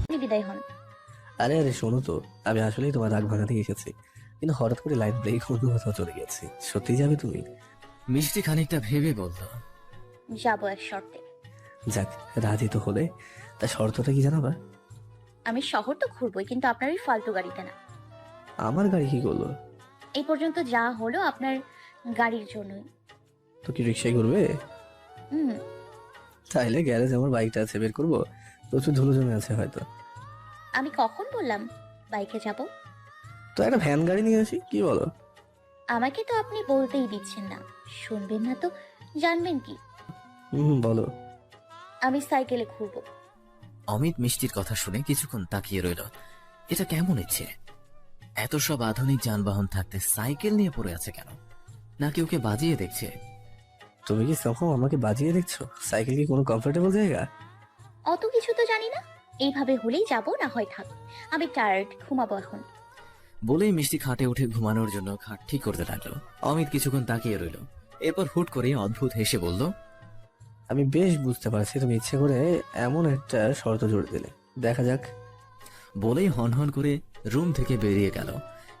আপনি বিদায় হন। আরে আরে শোনো তো আমি আসলেই তোমার রাগ ভাঙাতে এসেছি। কিন্তু হঠাৎ করে লাইন ব্রেক অন্য কোথাও চলে গেছি। সত্যি যাবে তুমি? মিষ্টি খানিকটা ভেবে বলল। যাব এক শর্তে। যাক রাজি তো হলে। তা শর্তটা কি জানাবা আমি শহর তো ঘুরবোই কিন্তু আপনার ওই ফালতু গাড়িতে না। আমার গাড়ি কি করল? এই পর্যন্ত যা হলো আপনার গাড়ির জন্যই। তো কি রিক্সায় করবে হুম। তাইলে গ্যারেজ আমার বাইকটা আছে বের করব? প্রচুর ধুলো জমে আছে হয়তো। আমি কখন বললাম বাইকে যাব? তো একটা ভ্যান গাড়ি নিয়ে আসি কি বলো? আমাকে তো আপনি বলতেই দিচ্ছেন না। শুনবেন না তো জানবেন কি? হুম বলো। আমি সাইকেলে ঘুরবো। অমিত মিষ্টির কথা শুনে কিছুক্ষণ তাকিয়ে রইল। এটা কেমন ইচ্ছে? এত সব আধুনিক যানবাহন থাকতে সাইকেল নিয়ে পড়ে আছে কেন? নাকি ওকে বাজিয়ে দেখছে? তুমি কি সফম আমাকে বাজিয়ে দেখছ? সাইকেল কি কোনো কমফোর্টেবল জায়গা? অত কিছু তো জানি না। এইভাবে হলেই যাব না হয় থাক। আমি টায়ার্ড ঘুমাবো এখন। বলেই মিষ্টি খাটে উঠে ঘুমানোর জন্য খাট ঠিক করতে লাগল। অমিত কিছুক্ষণ তাকিয়ে রইল। এরপর হুট করে অদ্ভুত হেসে বলল আমি বেশ বুঝতে পারছি তুমি ইচ্ছে করে এমন একটা শর্ত জুড়ে দিলে। দেখা যাক। বলেই হনহন করে রুম থেকে বেরিয়ে গেল।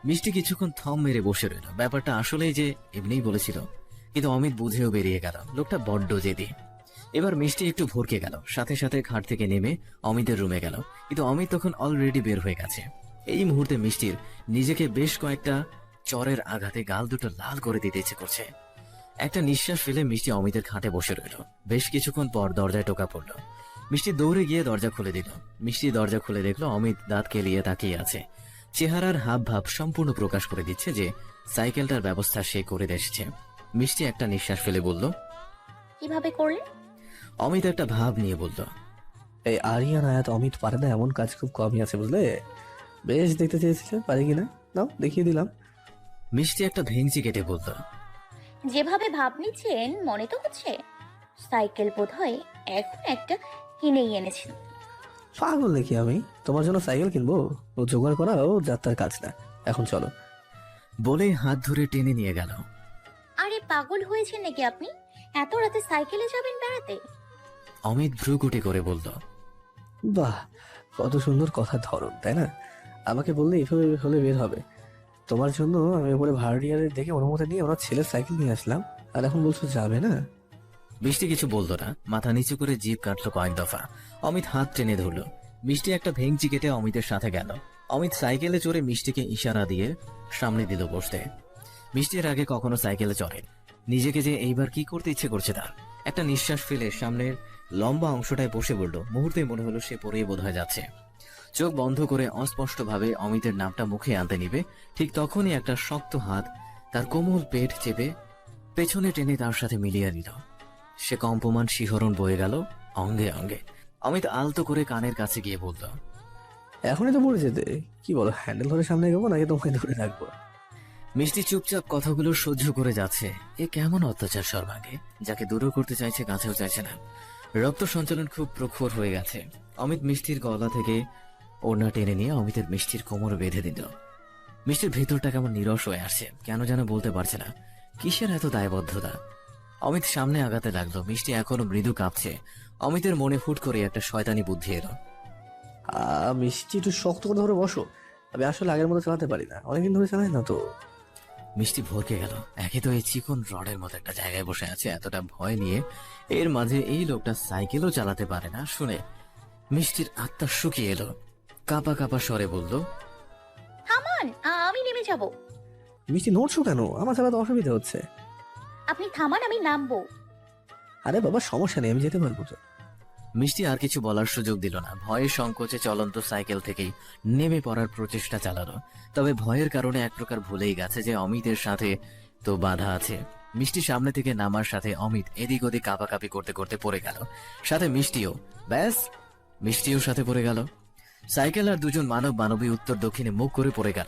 মিষ্টি কিছুক্ষণ থম মেরে বসে রইল। ব্যাপারটা আসলেই যে এমনিই বলেছিল। কিন্তু অমিত বুঝেও বেরিয়ে গেল। লোকটা বড্ড জেদি। এবার মিষ্টি একটু ভরকে গেল। সাথে সাথে খাট থেকে নেমে অমিতের রুমে গেল। কিন্তু অমিত তখন অলরেডি বের হয়ে গেছে। এই মুহূর্তে মিষ্টির নিজেকে বেশ কয়েকটা চরের আঘাতে গাল দুটো লাল করে দিতে ইচ্ছে করছে। একটা নিঃশ্বাস ফেলে মিষ্টি অমিতের খাটে বসে রইল। বেশ কিছুক্ষণ পর দরজায় টোকা পড়ল। মিষ্টি দৌড়ে গিয়ে দরজা খুলে দিল। মিষ্টি দরজা খুলে দেখল অমিত দাঁত কেলিয়ে তাকিয়ে আছে। চেহারার হাব ভাব সম্পূর্ণ প্রকাশ করে দিচ্ছে যে সাইকেলটার ব্যবস্থা সে করে এসেছে মিষ্টি একটা নিঃশ্বাস ফেলে বলল কীভাবে করলে? অমিত একটা ভাব নিয়ে বলল এই আরিয়ান আয়াত অমিত পারে না এমন কাজ খুব কমই আছে বুঝলে? বেশ দেখতে চেয়েছিলে পারে কিনা নাও দেখিয়ে দিলাম। মিষ্টি একটা ভেঙচি কেটে বলল যেভাবে ভাব নিচ্ছেন মনে তো হচ্ছে। সাইকেল বোধ হয় এখন একটা কিনেই এনেছেন পাগল দেখি আমি? তোমার জন্য সাইকেল কিনবো? ও জোগাড় করা ও যাত্রার কাজ না। এখন চলো। বলে হাত ধরে টেনে নিয়ে গেল। পাগল হয়েছেন নাকি আপনি? এত রাতে সাইকেলে যাবেন বেড়াতে? অমিত ভ্রুকুটি করে বলল বাহ কত সুন্দর কথা ধরন তাই না? আমাকে বললে এইভাবে হলে বের হবে। তোমার জন্য আমি উপরে ভাড়াটিয়ারে দেখে অনুমতি নিয়ে ওনার ছেলের সাইকেল নিয়ে আসলাম। আর এখন বলছো যাবে না? মিষ্টি কিছু বলতো না মাথা নিচু করে জিভ কাটলো কয়েক দফা। অমিত হাত টেনে ধরলো। মিষ্টি একটা ভেঙচি কেটে অমিতের সাথে গেল। অমিত সাইকেলে চড়ে মিষ্টিকে ইশারা দিয়ে সামনে দিল বসতে। মিষ্টির আগে কখনো সাইকেলে চড়ে নিজেকে যে এইবার কি করতে ইচ্ছে করছে তার। একটা নিঃশ্বাস ফেলে সামনের লম্বা অংশটায় বসে পড়ল মুহূর্তে মনে হলো সে পড়েই বোধ হয়ে যাচ্ছে। চোখ বন্ধ করে অস্পষ্টভাবে অমিতের নামটা মুখে আনতে নিবে। ঠিক তখনই একটা শক্ত হাত তার কোমল পেট চেপে পেছনে টেনে তার সাথে মিলিয়ে নিল। সে কম্পমান শিহরণ বয়ে গেল অঙ্গে অঙ্গে। অমিত আলতো করে কানের কাছে গিয়ে বলল, এখনই তো পড়ে যেতে। কি বলো, হ্যান্ডেল ধরে সামনে গেবো নাকি তোমাকে ধরে রাখব? মিষ্টি চুপচাপ কথাগুলো সহ্য করে যাচ্ছে। এ কেমন অত্যাচার সর্বাঙ্গে যাকে দূরও করতে চাইছে, কাছেও চাইছে না। রক্ত সঞ্চালন খুব প্রখর হয়ে গেছে। অমিত মিষ্টির গলা থেকে ওড়না টেনে নিয়ে অমিতের মিষ্টির কোমর বেঁধে দিল। মিষ্টির ভেতরটা কেমন নিরস হয়ে আসছে, কেন যেন বলতে পারছে না। কিসের এত দায়বদ্ধতা? অমিত সামনে আগাতে লাগল। মিষ্টি এখনও মৃদু কাঁপছে। অমিতের মনে ফুট করে একটা শয়তানি বুদ্ধি এলো। মিষ্টি, একটু শক্ত করে ধরে বসো। আমি আসলে আগের মতো চালাতে পারি না। অনেকদিন ধরে চালাই না তো। মিষ্টি ভরকে গেল। একে তো এই চিকন রডের মতো একটা জায়গায় বসে আছে এতটা ভয় নিয়ে। এর মাঝে এই লোকটা সাইকেলও চালাতে পারে না শুনে মিষ্টির আত্মা শুকিয়ে এলো। কাপা কাপা স্বরে বলল থামান আমি নেমে যাব। মিষ্টি নড়ছো কেন? আমার চালাতে অসুবিধা হচ্ছে। আপনি থামান আমি নামবো। আরে বাবা সমস্যা নেই আমি যেতে পারব। তো মিষ্টি আর কিছু বলার সুযোগ দিল না। ভয়ে সংকোচে চলন্ত সাইকেল থেকেই নেমে পড়ার প্রচেষ্টা চালালো। তবে ভয়ের কারণে এক প্রকার ভুলেই গেছে যে অমিতের সাথে তো বাধা আছে। মিষ্টি সামনে থেকে নামার সাথে অমিত এদিক ওদিক কাপাকাপি করতে করতে পড়ে গেল। সাথে মিষ্টিও। ব্যাস, মিষ্টিও সাথে পড়ে গেল। সাইকেল আর দুজন মানব মানবী উত্তর দক্ষিণে মুখ করে পড়ে গেল।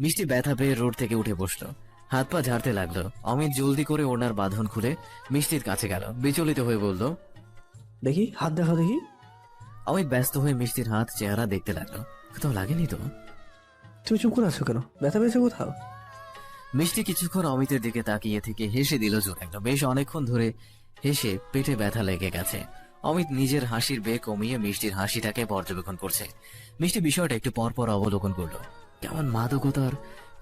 মিষ্টি ব্যথা পেয়ে রোড থেকে উঠে বসল। হাত পা ঝাড়তে লাগল। অমিত জলদি করে ওনার বাঁধন খুলে মিষ্টির কাছে গেল। বিচলিত হয়ে বলল দেখি হাত দেখা দেখি। অমিত ব্যস্ত হয়ে মিষ্টির হাত চেহারা দেখতে লাগল। কোথাও লাগেনি তো? তুমি চুপ করে আছো কেন? ব্যথা পেয়েছ কোথাও? মিষ্টি কিছুক্ষণ অমিতের দিকে তাকিয়ে থেকে হেসে দিল জোর। একটা বেশ অনেকক্ষণ ধরে হেসে পেটে ব্যথা লেগে গেছে। অমিত নিজের হাসির বেগ কমিয়ে মিষ্টির হাসিটাকে পর্যবেক্ষণ করছে। মিষ্টি বিষয়টা একটু পরপর অবলোকন করল। কেমন মাদকতার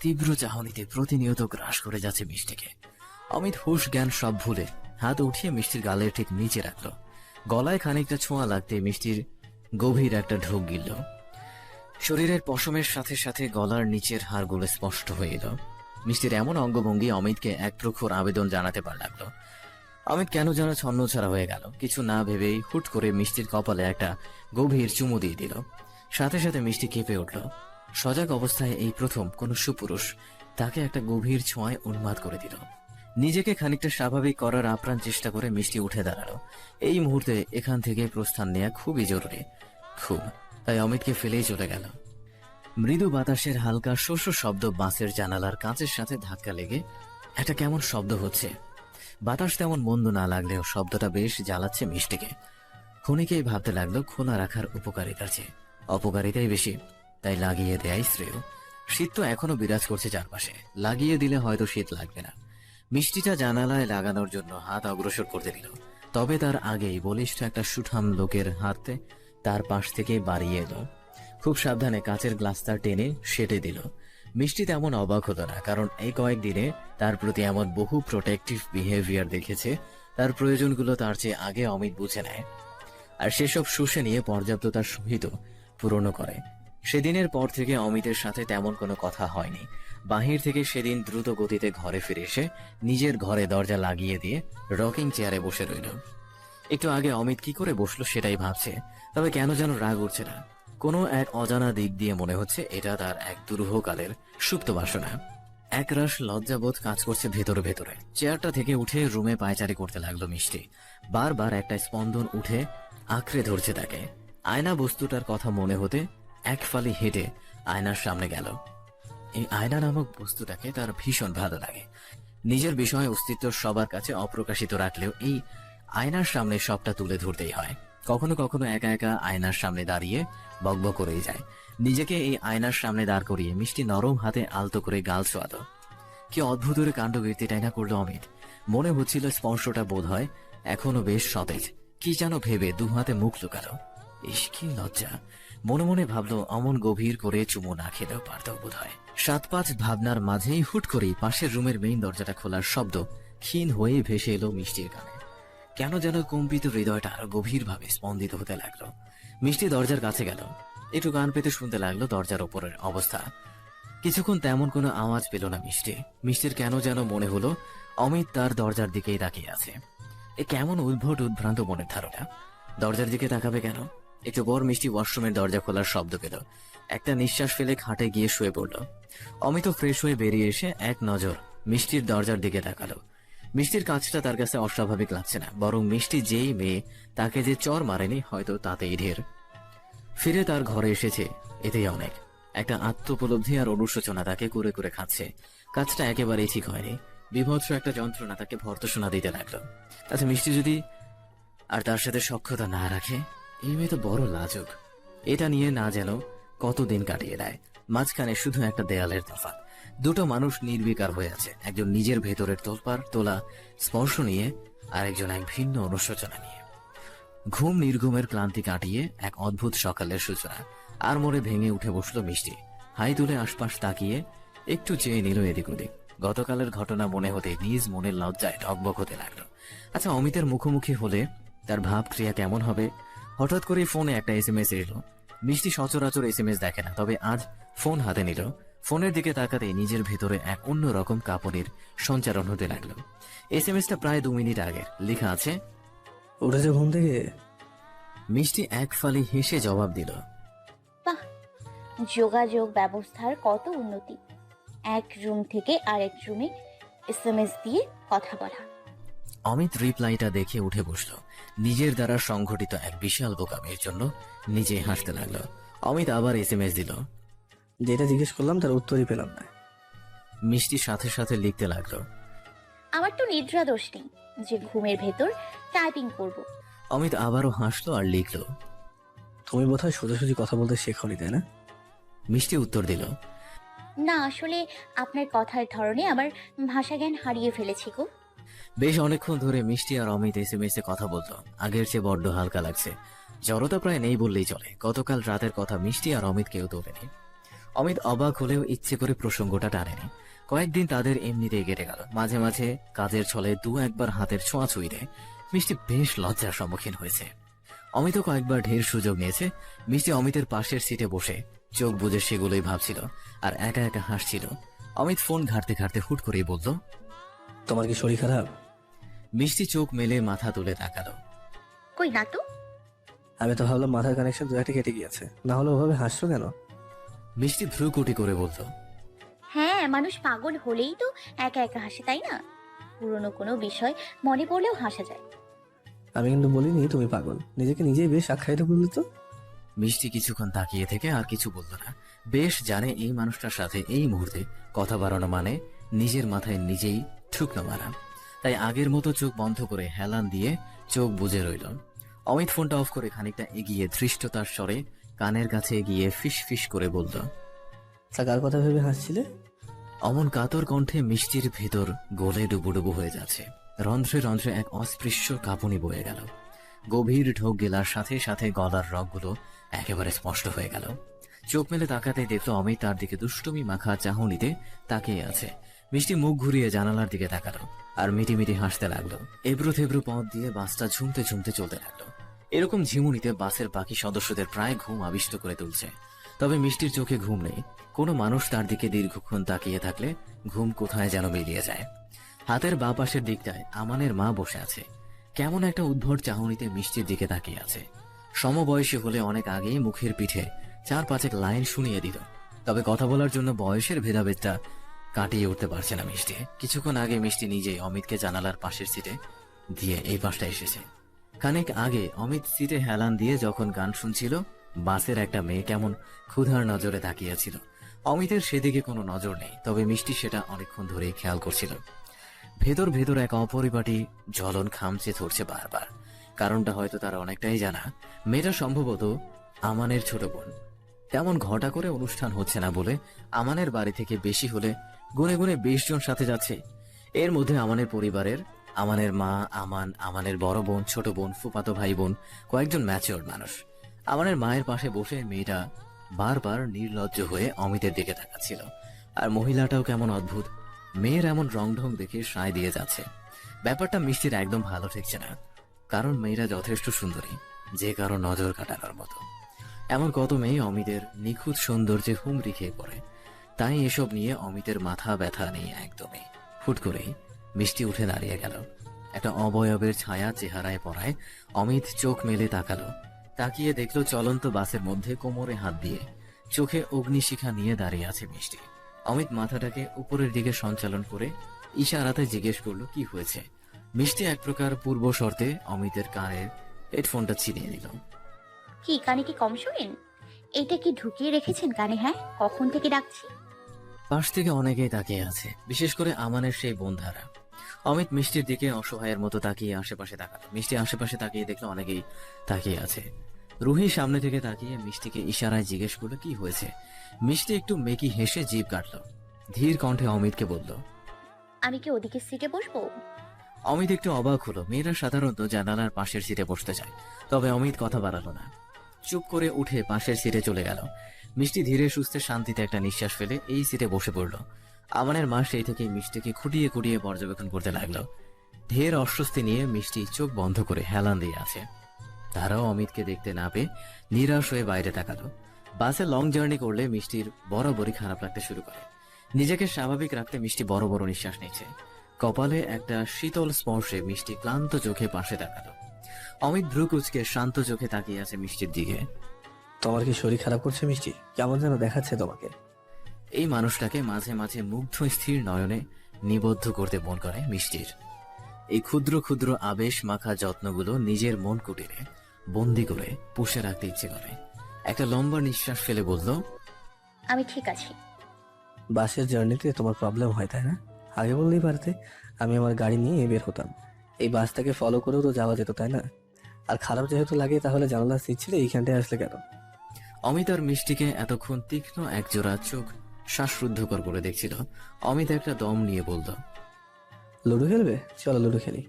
তীব্র চাহনিতে প্রতিনিয়ত গ্রাস করে যাচ্ছে মিষ্টিকে। অমিত হুশ জ্ঞান সব ভুলে হাত উঠিয়ে মিষ্টির গালের ঠিক নিচে রাখল। গলায় খানিকটা ছোঁয়া লাগতে মিষ্টির গভীর একটা ঢোক গিলল। শরীরের পশমের সাথে সাথে গলার নিচের হাড়গুলো স্পষ্ট হয়ে এলো। মিষ্টির এমন অঙ্গভঙ্গি অমিতকে এক প্রখর আবেদন জানাতে পার লাগল। অমিত কেন যেন ছন্ন ছাড়া হয়ে গেল। কিছু না ভেবেই হুট করে মিষ্টির কপালে একটা গভীর চুমু দিয়ে দিল। সাথে সাথে মিষ্টি কেঁপে উঠল। সজাগ অবস্থায় এই প্রথম কোন সুপুরুষ তাকে একটা গভীর ছোঁয়ায় উন্মাদ করে দিল। নিজেকে খানিকটা স্বাভাবিক করার আপ্রাণ চেষ্টা করে মিষ্টি উঠে দাঁড়াল। এই মুহূর্তে এখান থেকে প্রস্থান নেওয়া খুবই জরুরি। খুব। তাই অমিতকে ফেলেই চলে গেল। মৃদু বাতাসের হালকা শস্য শব্দ বাসের জানালার কাঁচের সাথে ধাক্কা লেগে একটা কেমন শব্দ হচ্ছে। বাতাস তেমন মন্দ না লাগলেও শব্দটা বেশ জ্বালাচ্ছে মিষ্টিকে। খনিকেই ভাবতে লাগল খোলা রাখার উপকারিতার চেয়ে অপকারিতাই বেশি। তাই লাগিয়ে দেয়াই শ্রেয়। শীত তো এখনও বিরাজ করছে চারপাশে। লাগিয়ে দিলে হয়তো শীত লাগবে না। মিষ্টিটা জানালায় লাগানোর জন্য হাত অগ্রসর করতে দিল। তবে তার আগেই বলিষ্ঠ একটা সুঠাম লোকের হাতে তার পাশ থেকে বাড়িয়ে এলো। খুব সাবধানে কাচের গ্লাসটা টেনে সেটে দিল। মিষ্টি তেমন অবাক হতো না, কারণ এই কয়েকদিনে তার প্রতি এমন বহু প্রোটেক্টিভ বিহেভিয়ার দেখেছে, তার প্রয়োজনগুলো তার চেয়ে আগে অমিত বুঝে নেয়। আর সেসব শুষে নিয়ে পর্যাপ্ততার সহিত পূরণ করে। সেদিনের পর থেকে অমিতের সাথে তেমন কোনো কথা হয়নি। বাহির থেকে সেদিন দ্রুত গতিতে ঘরে ফিরে এসে নিজের ঘরে দরজা লাগিয়ে দিয়ে রকিং চেয়ারে বসে রইল। একটু আগে অমিত কি করে বসল সেটাই ভাবছে, তবে কেন যেন রাগ উঠছে না। কোনো এক অজানা দিক দিয়ে মনে হচ্ছে এটা তার এক দুরূহকালের সুপ্ত বাসনা। একরাশ লজ্জাবোধ কাজ করছে ভেতরে ভেতরে। চেয়ারটা থেকে উঠে রুমে পায়চারি করতে লাগল মিষ্টি। বারবার একটা স্পন্দন উঠে আঁকড়ে ধরছে তাকে। আয়না বস্তুটার কথা মনে হতে এক ফালি হেঁটে আয়নার সামনে গেল। এই আয়না নামক বস্তুটাকে তার ভীষণ ভালো লাগে। নিজের বিষয়ে অস্তিত্ব সবার কাছে অপ্রকাশিত রাখলেও এই আয়নার সামনে সবটা তুলে ধরতেই হয়। কখনো কখনো একা একা আয়নার সামনে দাঁড়িয়ে বকবক করেই যায়। নিজেকে এই আয়নার সামনে দাঁড় করিয়ে মিষ্টি নরম হাতে আলতো করে গাল ছোয়ালো কি অদ্ভুত কাণ্ড কীর্তিটাই না করল অমিত? মনে হচ্ছিল স্পর্শটা বোধ হয় এখনও বেশ সতেজ। কি যেন ভেবে দু হাতে মুখ লুকালো। ইস, কি লজ্জা। মনে মনে ভাবলো, অমন গভীর করে চুমু না খেলেও পারত বোধ হয় সাত পাঁচ ভাবনার মাঝেই হুট করেই পাশের রুমের মেইন দরজাটা খোলার শব্দ ক্ষীণ হয়ে ভেসে এলো মিষ্টির কানে। কেন যেন কম্পিত হৃদয়টা আরও গভীরভাবে স্পন্দিত হতে লাগল। মিষ্টি দরজার কাছে গেল। একটু গান পেতে শুনতে লাগল দরজার ওপরের অবস্থা। কিছুক্ষণ তেমন কোনো আওয়াজ পেল না মিষ্টি। মিষ্টির কেন যেন মনে হলো, অমিত তার দরজার দিকেই তাকিয়ে আছে। এ কেমন উদ্ভট, উদ্ভ্রান্ত মনের ধারণা। দরজার দিকে তাকাবে কেন? একটু পর মিষ্টি ওয়াশরুমের দরজা খোলার শব্দ পেল। একটা নিঃশ্বাস ফেলে খাটে গিয়ে শুয়ে পড়ল। অমিত ফ্রেশ হয়ে বেরিয়ে এসে এক নজর মিষ্টির দরজার দিকে তাকালো। মিষ্টির কাজটা তার কাছে অস্বাভাবিক লাগছে না, বরং মিষ্টি যেই মেয়ে, তাকে যে চর মারেনি, হয়তো তাতেই ঢের। ফিরে তার ঘরে এসেছে, এতেই অনেক। একটা আত্মোপলব্ধি আর অনুশোচনা তাকে করে করে খাচ্ছে। কাজটা একেবারেই ঠিক হয়নি। বিভৎস একটা যন্ত্রণা তাকে ভর্তসোনা দিতে লাগল। আচ্ছা মিষ্টি যদি আর তার সাথে সক্ষতা না রাখে এই মেয়ে তো বড় লাজুক এটা নিয়ে না যেন কতদিন কাটিয়ে দেয় মাঝখানে শুধু একটা দেয়ালের তফাৎ দুটো মানুষ নির্বিকার হয়ে আছে। একজন নিজের ভেতরের তোলপার তোলা, স্পর্শ নিয়ে আর একজন এক ভিন্ন অনুশোচনা নিয়ে। ঘুম নির্ঘুমের ক্লান্তি কাটিয়ে এক অদ্ভুত সকালের সূচনা। আর মোড়ে ভেঙে উঠে বসল মিষ্টি। হাই তুলে আশপাশ তাকিয়ে একটু চেয়ে নিল এদিক ওদিক। গতকালের ঘটনা মনে হতে নিজ মনের লজ্জায় টকবক হতে লাগল। আচ্ছা অমিতের মুখোমুখি হলে তার ভাব ক্রিয়া কেমন হবে? হঠাৎ করে ফোনে একটা এস এম এস এলো। মিষ্টি সচরাচর এস এম এস দেখে না তবে আজ ফোন হাতে নিল। ফোনের দিকে তাকাতে নিজের ভেতরে এক অন্য রকম কাপড়ের সঞ্চারণ হতে লাগল। এস এম এসটা প্রায় দু মিনিট আগের। লেখা আছে উঠেছে ঘুম থেকে? মিষ্টি এক ফালি হেসে জবাব দিল বাহ যোগাযোগ ব্যবস্থার কত উন্নতি। এক রুম থেকে আরেক রুমে এস এম এস দিয়ে কথা বলা। অমিত রিপ্লাইটা দেখে উঠে বসল। নিজের দ্বারা সংঘটিত এক বিশাল বোকামের জন্য নিজে হাসতে লাগল। অমিত আবার এস এম এস দিল। যেটা জিজ্ঞেস করলাম তার উত্তরই পেলাম না। মিষ্টি সাথে সাথে লিখতে লাগল। আমার তো নিদ্রা দোষ নেই যে ঘুমের ভেতর টাইপিং করব। অমিত আবারও হাসলো আর লিখলো। তুমি বোধ বোধহয় সোজাসুজি কথা বলতে শেখনি তাই না? মিষ্টি উত্তর দিল। না আসলে আপনার কথার ধরনে আমার ভাষা জ্ঞান হারিয়ে ফেলেছি গো। বেশ অনেকক্ষণ ধরে মিষ্টি আর অমিত এসে মেসে কথা বলতো। আগের চেয়ে বড্ড হালকা লাগছে। জড়তা প্রায় নেই বললেই চলে। গতকাল রাতের কথা মিষ্টি আর অমিত কেউ তোলেনি। অমিত অবাক হলেও ইচ্ছে করে প্রসঙ্গটা টানেনি। কয়েকদিন তাদের এমনিতেই কেটে গেল। মাঝে মাঝে কাজের ছলে দু একবার হাতের ছোঁয়া ছুঁইরে মিষ্টি বেশ লজ্জার সম্মুখীন হয়েছে। অমিতও কয়েকবার ঢের সুযোগ নিয়েছে। মিষ্টি অমিতের পাশের সিটে বসে চোখ বুজে সেগুলোই ভাবছিল আর একা একা হাসছিল। অমিত ফোন ঘাটতে ঘাটতে হুট করেই বলল তোমার কি শরীর খারাপ? মিষ্টি চোখ মেলে মাথা তুলে তাকালো। কই না তো? আমি তো ভাবলাম মাথার কানেকশন দু একটা কেটে গিয়েছে। না হলে ওভাবে হাসছো কেন? মিষ্টি ভ্রুকুটি করে বলল হ্যাঁ মানুষ পাগল হলেই তো একা একা হাসে তাই না? পুরনো কোনো বিষয় মনে পড়লেও হাসা যায়। আমি কিন্তু বলিনি তুমি পাগল। নিজেকে নিজেই বেশ আখ্যায়িত করলে তো। মিষ্টি কিছুক্ষণ তাকিয়ে থেকে আর কিছু বলল না। বেশ জানে এই মানুষটার সাথে এই মুহূর্তে কথা বাড়ানো মানে নিজের মাথায় নিজেই ঠুকনো মারা তাই আগের মতো চোখ বন্ধ করে হেলান দিয়ে চোখ বুজে রইল। অমিত ফোনটা অফ করে খানিকটা এগিয়ে ধৃষ্টতার স্বরে কানের কাছে এগিয়ে ফিস ফিস করে বলল তা কার কথা ভেবে হাসছিলে? অমন কাতর কণ্ঠে মিষ্টির ভেতর গলে ডুবুডুবু হয়ে যাচ্ছে। রন্ধ্রে রন্ধ্রে এক অস্পৃশ্য কাঁপুনি বয়ে গেল। গভীর ঢোক গেলার সাথে সাথে গলার রগগুলো একেবারে স্পষ্ট হয়ে গেল। চোখ মেলে তাকাতে দেখল অমিত তার দিকে দুষ্টুমি মাখা চাহনিতে তাকিয়ে আছে। মিষ্টি মুখ ঘুরিয়ে জানালার দিকে তাকালো আর মিটিমিটি হাসতে লাগল। এবড়ো থেবড়ো পথ দিয়ে বাসটা ঝুমতে ঝুমতে চলতে লাগল। এরকম ঝিমুনিতে বাসের বাকি সদস্যদের প্রায় ঘুম আবিষ্ট করে তুলছে। তবে মিষ্টির চোখে ঘুম নেই। কোনো মানুষ তার দিকে দীর্ঘক্ষণ তাকিয়ে থাকলে ঘুম কোথায় যেন মিলিয়ে যায়। হাতের বাঁ পাশের দিকটায় আমানের মা বসে আছে। কেমন একটা উদ্ভট চাহনিতে মিষ্টির দিকে তাকিয়ে আছে। সমবয়সী হলে অনেক আগেই মুখের পিঠে চার পাঁচেক লাইন শুনিয়ে দিত তবে কথা বলার জন্য বয়সের ভেদাভেদটা কাটিয়ে উঠতে পারছে না মিষ্টি। কিছুক্ষণ আগে মিষ্টি নিজেই অমিতকে জানালার পাশের সিটে দিয়ে এই পাশটা এসেছে। খানিক আগে অমিত সিটে হেলান দিয়ে যখন গান শুনছিল, বাসের একটা মেয়ে কেমন ক্ষুধার নজরে তাকিয়েছিল। অমিতের সেদিকে কোনো নজর নেই, তবে মিষ্টি সেটা অনেকক্ষণ ধরেই খেয়াল করছিল। ভেতর ভেতর এক অপরিপাটি জ্বলন খামচে ধরছে বারবার। কারণটা হয়তো তার অনেকটাই জানা। মেয়েটা সম্ভবত আমানের ছোট বোন। তেমন ঘটা করে অনুষ্ঠান হচ্ছে না বলে আমানের বাড়ি থেকে বেশি হলে গুনে গুনে বিশ জন সাথে যাচ্ছে। এর মধ্যে আমানের পরিবারের, আমানের মা, আমান, আমানের বড় বোন, ছোট বোন ফুপাতো ভাই বোন, কয়েকজন ম্যাচিওর মানুষ। আমানের মায়ের পাশে বসে মেয়েটা বারবার নির্লজ্জ হয়ে অমিতের দিকে তাকাচ্ছিল। আর মহিলাটাও কেমন অদ্ভুত। মেয়ের এমন রংঢং দেখে সায় দিয়ে যাচ্ছে। ব্যাপারটা মিষ্টির একদম ভালো ঠেকছে না। কারণ মেয়েরা যথেষ্ট সুন্দরী, যে কারও নজর কাটানোর মতো। এমন কত মেয়ে অমিতের নিখুঁত সৌন্দর্যে হুমড়ি খেয়ে পড়ে। তাই এসব নিয়ে অমিতের মাথা ব্যথা নেই একদমই। হুট করেই মিষ্টি উঠে দাঁড়িয়ে গেল। একটা অবয়বের ছায়া চেহারায় পড়ায় অমিত চোখ মেলে তাকালো। তাকিয়ে দেখল চলন্ত বাসের মধ্যে কোমরে হাত দিয়ে চোখে অগ্নিশিখা নিয়ে দাঁড়িয়ে আছে মিষ্টি। অমিত মাথাটাকে উপরের দিকে সঞ্চালন করে ইশারাতে জিজ্ঞেস করল, কি হয়েছে? মিষ্টি এক প্রকার পূর্ব শর্তে অমিতের কানের হেডফোনটা ছিনিয়ে নিল। কি, কানে কি কম শোনেন? এটা কি ঢুকিয়ে রেখেছেন কানে হ্যাঁ? কখন থেকে ডাকছি? পাশ থেকে অনেকেই তাকিয়ে আছে বিশেষ করে আমানের সেই বন্ধারা। অমিত মিষ্টির দিকে অসহায়ের মতো তাকিয়ে আশেপাশে তাকালো। মিষ্টি আশেপাশে তাকিয়ে দেখল অনেকেই তাকিয়ে আছে। রুহি সামনে থেকে তাকিয়ে মিষ্টিকে ইশারায় জিজ্ঞেস করল কি হয়েছে? মিষ্টি একটু মেকি হেসে জিভ কাটলো। ধীর কণ্ঠে অমিতকে বলল আমি কি ওদিকে সিটে বসবো? অমিত একটু অবাক হলো। মেয়েরা সাধারণত জানালার পাশের সিটে বসতে চায় তবে অমিত কথা বাড়ালো না। চুপ করে উঠে পাশের সিটে চলে গেল। মিষ্টি ধীরে সুস্থে শান্তিতে একটা নিঃশ্বাস ফেলে এই সিটে বসে পড়ল। আমানের মা সেই থেকে মিষ্টিকে খুঁটিয়ে খুঁটিয়ে পর্যবেক্ষণ করতে লাগল। ঢের অস্বস্তি নিয়ে মিষ্টি চোখ বন্ধ করে হেলান দিয়ে আছে। তারাও অমিতকে দেখতে না পেয়ে নিরাশ হয়ে বাইরে তাকালো। বাসে লং জার্নি করলে মিষ্টির বরাবরই খারাপ লাগতে শুরু করে। নিজেকে স্বাভাবিক রাখতে মিষ্টি বড় বড় নিঃশ্বাস নিচ্ছে। কপালে একটা শীতল স্পর্শে মিষ্টি ক্লান্ত চোখে পাশে তাকালো। অমিত ভ্রুকুচকে শান্ত চোখে তাকিয়ে আছে মিষ্টির দিকে। তোমার কি শরীর খারাপ করছে মিষ্টি? কেমন যেন দেখাচ্ছে তোমাকে। এই মানুষটাকে মাঝে মাঝে মুগ্ধ স্থির নয়নে নিবদ্ধ করতে মন করে মিষ্টির। এই ক্ষুদ্র ক্ষুদ্র আবেশ মাখা যত্নগুলো নিজের মন কুটিরে বন্দি করে পুষে রাখতে ইচ্ছে করে। একটা লম্বা নিঃশ্বাস ফেলে বলল আমি ঠিক আছি। বাসের জার্নিতে তোমার প্রবলেম হয় তাই না? আগে বললেই পারতে আমি আমার গাড়ি নিয়ে বের হতাম। এই বাসটাকে ফলো করেও তো যাওয়া যেত তাই না? আর খারাপ যেহেতু লাগে তাহলে জানালার সিট ছিল এইখানটায় আসলে কেন? অমিত আর মিষ্টিকে এতক্ষণ তীক্ষ্ণ একজোড়া চোখ শ্বাসরুদ্ধকর করে দেখছিল। অমিত একটা দম নিয়ে বলল লুডো খেলবে? চলো লুডো খেলি।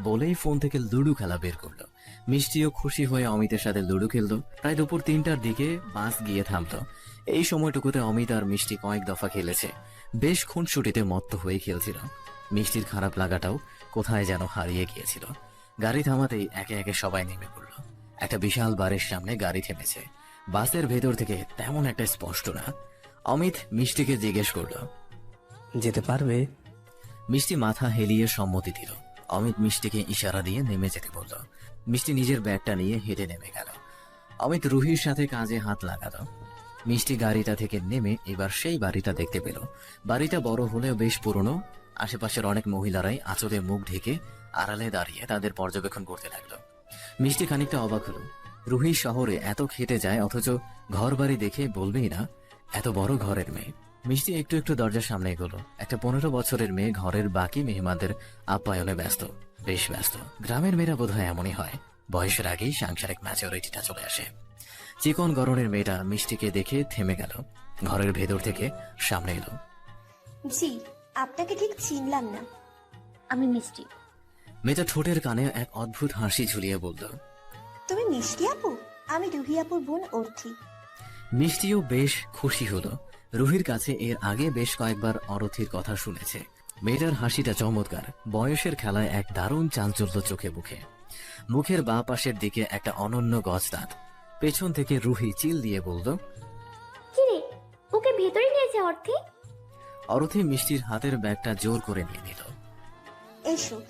বলেই ফোন থেকে লুডো খেলা বের করল। মিষ্টিও খুশি হয়ে অমিতের সাথে লুডো খেললো। প্রায় দুপুর তিনটার দিকে বাস গিয়ে থামলো। এই সময়টুকুতে অমিত আর মিষ্টি কয়েক দফা খেলেছে। বেশ খুনসুটিতে মত্ত হয়ে খেলছিল। মিষ্টির খারাপ লাগাটাও কোথায় যেন হারিয়ে গিয়েছিল। গাড়ি থামাতেই একে একে সবাই নেমে পড়ল। একটা বিশাল বাড়ির সামনে গাড়ি থেমেছে। বাসের ভেতর থেকে তেমন একটা স্পষ্ট না। অমিত মিষ্টিকে জিজ্ঞেস করল যেতে পারবে? মিষ্টি মাথা হেলিয়ে সম্মতি দিল। অমিত মিষ্টিকে ইশারা দিয়ে নেমে যেতে বলল। মিষ্টি নিজের ব্যাগটা নিয়ে হেঁটে নেমে গেল। অমিত রুহির সাথে কাজে হাত লাগালো। মিষ্টি গাড়িটা থেকে নেমে এবার সেই বাড়িটা দেখতে পেল। বাড়িটা বড় হলেও বেশ পুরনো। আশেপাশের অনেক মহিলারাই আঁচলে মুখ ঢেকে আড়ালে দাঁড়িয়ে তাদের পর্যবেক্ষণ করতে লাগল। মিষ্টি খানিকটা অবাক হলো। রুহি শহরে এত খেটে যায় অথচ ঘর বাড়ি দেখে বলবেই না এত বড় ঘরের মেয়ে। মিষ্টি একটু একটু দরজার সামনে এগোলো। একটা পনেরো বছরের মেয়ে ঘরের বাকি মেহমানদের আপ্যায়নে ব্যস্ত বেশ ব্যস্ত। গ্রামের মেয়েরা বোধ হয় এমনই হয়। বয়সের আগেই সাংসারিক ম্যাচুরিটিটা চলে আসে। চিকন গরনের মেয়েটা মিষ্টিকে দেখে থেমে গেল। ঘরের ভেতর থেকে সামনে এলো। জি আপনাকে ঠিক চিনলাম না। আমি মিষ্টি। মেয়েটা ঠোঁটের কানে এক অদ্ভুত হাসি ঝুলিয়ে বলল তুমি মিষ্টি আপু আমি রুহি আপুর বোন অর্থি। মিষ্টিও বেশ খুশি হলো। রুহির কাছে এর আগে বেশ কয়েকবার অরথির কথা শুনেছে। মেয়েটার হাসিটা চমৎকার বয়সের খেলায় এক দারুণ চাঞ্চল্য চোখে মুখে। মুখের বাঁ পাশের দিকে একটা অনন্য গজ দাঁত পেছন থেকে রুহি চিল দিয়ে বলল কিরে ওকে ভেতরে নিয়েছে অর্থে। অরথি মিষ্টির হাতের ব্যাগটা জোর করে নিয়ে নিল। এসো।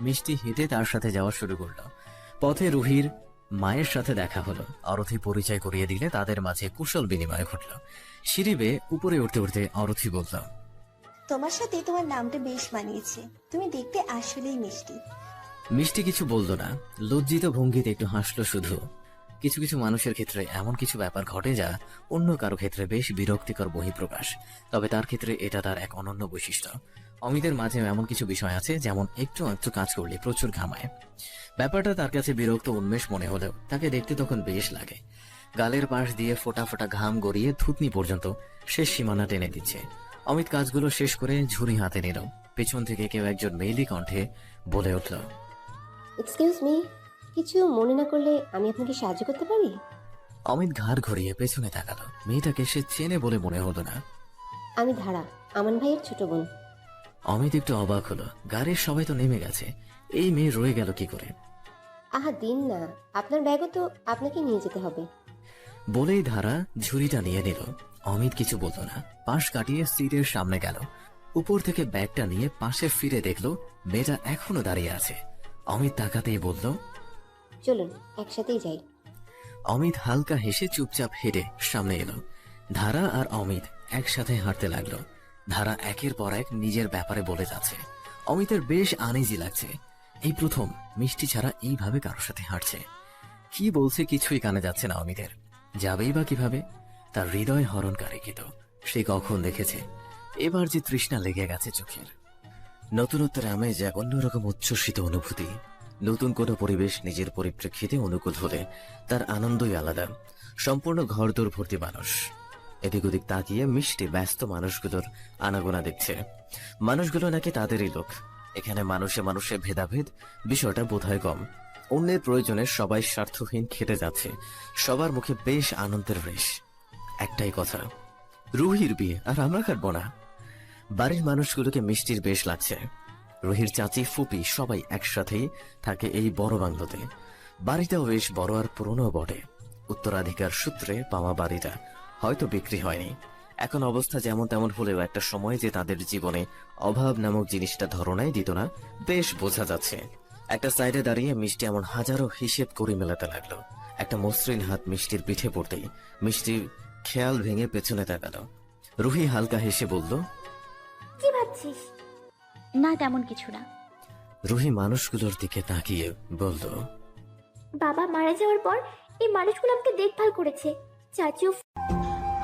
মিষ্টি হেঁটে তার সাথে যাওয়া শুরু করল। পথে রুহির মায়ের সাথে দেখা হলো। অরথি পরিচয় করিয়ে দিলে তাদের মাঝে কুশল বিনিময় ঘটল। সিঁড়ি বেয়ে উপরে উঠতে উঠতে অরথি বলল তোমার সাথে তোমার নামটা বেশ মানিয়েছে। তুমি দেখতে আসলেই মিষ্টি। মিষ্টি কিছু বলল না। লজ্জিত ভঙ্গিতে একটু হাসলো শুধু। কিছু কিছু মানুষের ক্ষেত্রে এমন কিছু ব্যাপার ঘটে যা অন্য কারও ক্ষেত্রে বেশ বিরক্তিকর বহিঃপ্রকাশ। তবে তার ক্ষেত্রে এটা তার এক অনন্য বৈশিষ্ট্য। অমিতের মাঝে এমন কিছু বিষয় আছে যেমন একটু একটু কাজ করলে প্রচুর ঘামায়। ব্যাপারটা তার কাছে বিরক্ত উন্মেষ মনে হলেও তাকে দেখতে তখন বেশ লাগে। গালের পাশ দিয়ে ফোটা ফোটা ঘাম গড়িয়ে থুতনি পর্যন্ত শেষ সীমানা টেনে দিচ্ছে। অমিত কাজগুলো শেষ করে ঝুড়ি হাতে নিল। পেছন থেকে কেউ একজন মেইলি কণ্ঠে বলে উঠল এক্সকিউজ মি কিছু মনে না করলে আমি আপনাকে সাহায্য করতে পারি? অমিত ঘাড় ঘুরিয়ে পেছনে তাকালো। মেয়েটাকে সে চেনে বলে মনে হলো না। আমি ধারা আমান ভাইয়ের ছোট বোন। অমিত একটু অবাক হলো। গাড়ির সবাই তো নেমে গেছে। এই মেয়ে রয়ে গেল কি করে? আহা দিন না। আপনার ব্যাগও তো আপনাকে নিয়ে যেতে হবে। বলেই ধারা ঝুড়িটা নিয়ে নিল। অমিত কিছু বলতো না। পাশ কাটিয়ে সিটের সামনে গেল। উপর থেকে ব্যাগটা নিয়ে পাশে ফিরে দেখল মেয়েটা এখনও দাঁড়িয়ে আছে। অমিত তাকাতেই বলল চলুন একসাথেই যাই। অমিত হালকা হেসে চুপচাপ হেঁটে সামনে এলো। ধারা আর অমিত একসাথে হাঁটতে লাগল। ধারা একের পর এক নিজের ব্যাপারে বলে যাচ্ছে। অমিতের বেশ আনিজি লাগছে। এই প্রথম, মিষ্টি ছাড়া এইভাবে কারোর সাথে হাঁটছে। কি বলছে কিছুই কানে যাচ্ছে না অমিতের। যাবেই বা কীভাবে? তার হৃদয় হরণকারী কিত সে কখন দেখেছে? এবার যে তৃষ্ণা লেগে গেছে চোখের। নতুনত্বের আমেজ এক অন্যরকম উচ্ছ্বসিত অনুভূতি। নতুন কোনো পরিবেশ নিজের পরিপ্রেক্ষিতে অনুকূল হলে তার আনন্দই আলাদা। সম্পূর্ণ ঘরদোর ভর্তি মানুষ। এদিক ওদিক তাকিয়ে মিষ্টি, ব্যস্ত মানুষগুলোর আনাগোনা দেখছে। মানুষগুলো নাকি তাদেরই লোক। এখানে মানুষে মানুষে ভেদাভেদ, বিষয়টা বোধহয় কম। অন্যের প্রয়োজনে সবাই স্বার্থহীন খেটে যাচ্ছে। সবার মুখে বেশ আনন্দের রেশ। একটাই কথা, রুহির বিয়ে, আর আমরা কাটবো না। বাড়ির মানুষগুলোকে মিষ্টির বেশ লাগছে। রুহির চাচি, ফুপি সবাই একসাথেই থাকে এই বড় বাংলোতে। বাড়িটাও বেশ বড় আর পুরনো বটে। উত্তরাধিকার সূত্রে পাওয়া বাড়িটা হয়তো বিক্রি হয়নি। এখন অবস্থা যেমন তেমন হলেও একটা সময় যে তাদের জীবনে অভাব নামক জিনিসটা ধরনাই দিত না বেশ বোঝা যাচ্ছে। একটা সাইডে দাঁড়িয়ে মিষ্টি এমন হাজারো হিসেব করে মেলাতে লাগল। একটা মসৃণ হাত মিষ্টির পিঠে পড়তেই মিষ্টির খেয়াল ভেঙে পেছনে তাকালো। রুহি হালকা হেসে বলল কি ভাবছিস? না তেমন কিছু না। রুহি মানুষগুলোর দিকে তাকিয়ে বলল বাবা মারা যাওয়ার পর এই মানুষগুলো আমাকে দেখভাল করেছে। চাচিও